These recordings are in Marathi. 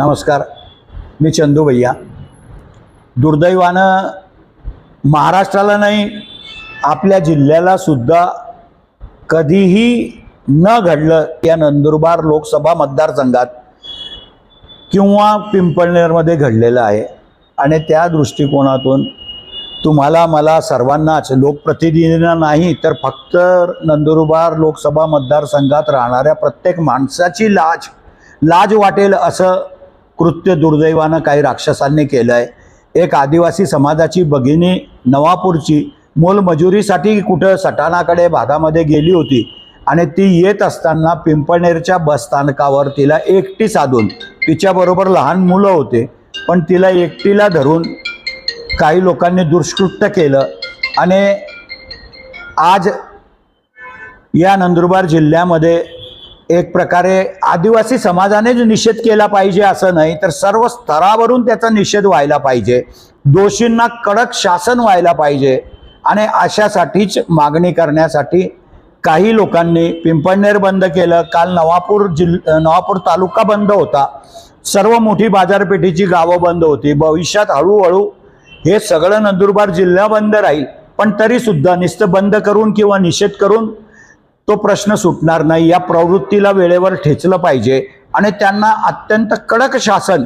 नमस्कार मी चंदू भैया. दुर्दैवानं महाराष्ट्राला नाही आपल्या जिल्ह्याला सुद्धा कधीही न घडलं या नंदुरबार लोकसभा मतदारसंघात किंवा पिंपळनेरमध्ये घडलेलं आहे. आणि त्या दृष्टिकोनातून तुम्हाला मला सर्वांनाच लोकप्रतिनिधींना नाही तर फक्त नंदुरबार लोकसभा मतदारसंघात राहणाऱ्या प्रत्येक माणसाची लाज लाज वाटेल असं कृत्य दुर्दैवानं काही राक्षसांनी केलं आहे एक आदिवासी समाजाची भगिनी नवापूरची मोलमजुरीसाठी कुठं सटाणाकडे भागामध्ये गेली होती आणि ती येत असताना पिंपळनेरच्या बसस्थानकावर तिला एकटी साधून तिच्याबरोबर लहान मुलं होते पण तिला एकटीला धरून काही लोकांनी दुष्कृत्य केलं आणि आज या नंदुरबार जिल्ह्यामध्ये एक प्रकारे आदिवासी समाजानेच निषेध केला पाहिजे असं नाही तर सर्व स्तरावरून त्याचा निषेध व्हायला पाहिजे. दोषींना कडक शासन व्हायला पाहिजे आणि अशासाठीच मागणी करण्यासाठी काही लोकांनी पिंपळनेर बंद केलं. काल नवापूर जिल नवापूर तालुका बंद होता. सर्व मोठी बाजारपेठेची गावं बंद होती. भविष्यात हळूहळू हे सगळं नंदुरबार जिल्हा बंद राहील. पण तरीसुद्धा नुसतं बंद करून किंवा निषेध करून तो प्रश्न सुटणार नाही. या प्रवृत्तीला वेळेवर ठेचलं पाहिजे आणि त्यांना अत्यंत कडक शासन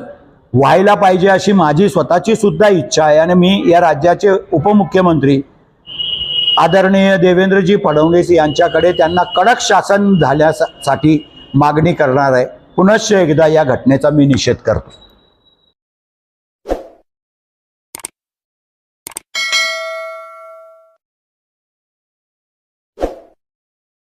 व्हायला पाहिजे अशी माझी स्वतःची सुद्धा इच्छा आहे. आणि मी या राज्याचे उपमुख्यमंत्री आदरणीय देवेंद्रजी फडणवीस यांच्याकडे त्यांना कडक शासन झाल्यासाठी मागणी करणार आहे. पुनश्च एकदा या घटनेचा मी निषेध करतो.